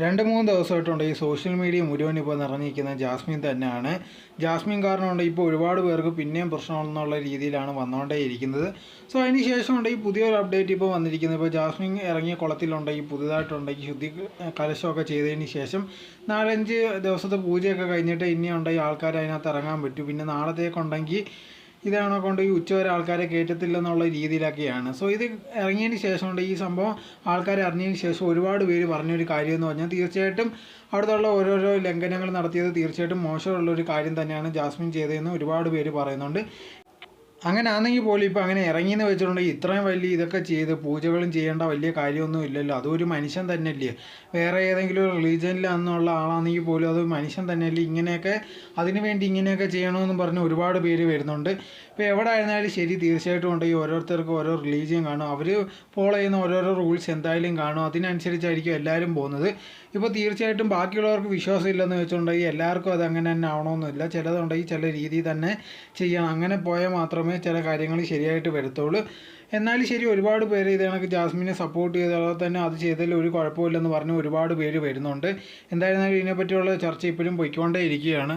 രണ്ട് മൂന്ന് ദിവസമായിട്ടുണ്ട് ഈ സോഷ്യൽ മീഡിയ മുഴുവൻ ഇപ്പോൾ നിറഞ്ഞിരിക്കുന്ന ജാസ്മിൻ തന്നെയാണ്. ജാസ്മിൻ കാരണമുണ്ട് ഇപ്പോൾ ഒരുപാട് പേർക്ക് പിന്നെയും പ്രശ്നമെന്നുള്ള രീതിയിലാണ് വന്നുകൊണ്ടേയിരിക്കുന്നത് സോ അതിന് ശേഷമുണ്ട് ഈ പുതിയൊരു അപ്ഡേറ്റ് ഇപ്പോൾ വന്നിരിക്കുന്നത്. ഇപ്പോൾ ജാസ്മിൻ ഇറങ്ങിയ കുളത്തിലുണ്ടെങ്കിൽ ഈ പുതുതായിട്ടുണ്ട്. ശുദ്ധി കലശമൊക്കെ ചെയ്തതിന് ശേഷം നാലഞ്ച് ദിവസത്തെ പൂജയൊക്കെ കഴിഞ്ഞിട്ട് ഇനിയുണ്ടെങ്കിൽ ആൾക്കാർ അതിനകത്ത് ഇറങ്ങാൻ പറ്റും. പിന്നെ നാളത്തേക്കുണ്ടെങ്കിൽ ഇതാണ് കൊണ്ട് ഈ ഉച്ചവരെ ആൾക്കാരെ കയറ്റത്തില്ലെന്നുള്ള രീതിയിലൊക്കെയാണ്. സോ ഇത് ഇറങ്ങിയതിന് ശേഷമുണ്ട്. ഈ സംഭവം ആൾക്കാരെ അറിഞ്ഞതിന് ശേഷം ഒരുപാട് പേര് പറഞ്ഞൊരു കാര്യം എന്ന് പറഞ്ഞാൽ തീർച്ചയായിട്ടും അവിടുത്തെ ഓരോരോ ലംഘനങ്ങൾ നടത്തിയത് തീർച്ചയായിട്ടും മോശമുള്ള ഒരു കാര്യം തന്നെയാണ് ജാസ്മിൻ ചെയ്തതെന്ന് ഒരുപാട് പേര് പറയുന്നുണ്ട്. അങ്ങനെ ആണെങ്കിൽ പോലും ഇപ്പോൾ അങ്ങനെ ഇറങ്ങി ഇറങ്ങിയെന്ന് വെച്ചിട്ടുണ്ടെങ്കിൽ ഇത്രയും വലിയ ഇതൊക്കെ ചെയ്ത് പൂജകളും ചെയ്യേണ്ട വലിയ കാര്യമൊന്നും ഇല്ലല്ലോ. അതൊരു മനുഷ്യൻ തന്നെയല്ലേ. വേറെ ഏതെങ്കിലും റിലീജിയനിലാണെന്നുള്ള ആളാണെങ്കിൽ പോലും അത് മനുഷ്യൻ തന്നെയല്ലേ. ഇങ്ങനെയൊക്കെ അതിനു വേണ്ടി ഇങ്ങനെയൊക്കെ ചെയ്യണമെന്ന് പറഞ്ഞ് ഒരുപാട് പേര് വരുന്നുണ്ട്. ഇപ്പോൾ എവിടെ ആയിരുന്നാലും ശരി തീർച്ചയായിട്ടും ഉണ്ടെങ്കിൽ ഓരോരുത്തർക്കും ഓരോ റിലീജിയൻ കാണും. അവർ ഫോളോ ചെയ്യുന്ന ഓരോരോ റൂൾസ് എന്തായാലും കാണും. അതിനനുസരിച്ചായിരിക്കും എല്ലാവരും പോകുന്നത്. ഇപ്പോൾ തീർച്ചയായിട്ടും ബാക്കിയുള്ളവർക്ക് വിശ്വാസം ഇല്ലെന്ന് വെച്ചിട്ടുണ്ടെങ്കിൽ എല്ലാവർക്കും അത് അങ്ങനെ തന്നെ ആവണമെന്നില്ല ചിലതുണ്ടെങ്കിൽ ചില രീതിയിൽ തന്നെ ചെയ്യണം. അങ്ങനെ പോയാൽ മാത്രമേ ചില കാര്യങ്ങൾ ശരിയായിട്ട് വരത്തുള്ളൂ. എന്നാലും ശരി ഒരുപാട് പേര് ഇത് കണക്ക് ജാസ്മിനെ സപ്പോർട്ട് ചെയ്താൽ തന്നെ അത് ചെയ്തതിൽ ഒരു കുഴപ്പമില്ലെന്ന് പറഞ്ഞ് ഒരുപാട് പേര് വരുന്നുണ്ട്. എന്തായിരുന്നാലും ഇതിനെപ്പറ്റിയുള്ള ചർച്ച ഇപ്പോഴും പൊയ്ക്കൊണ്ടേ ഇരിക്കുകയാണ്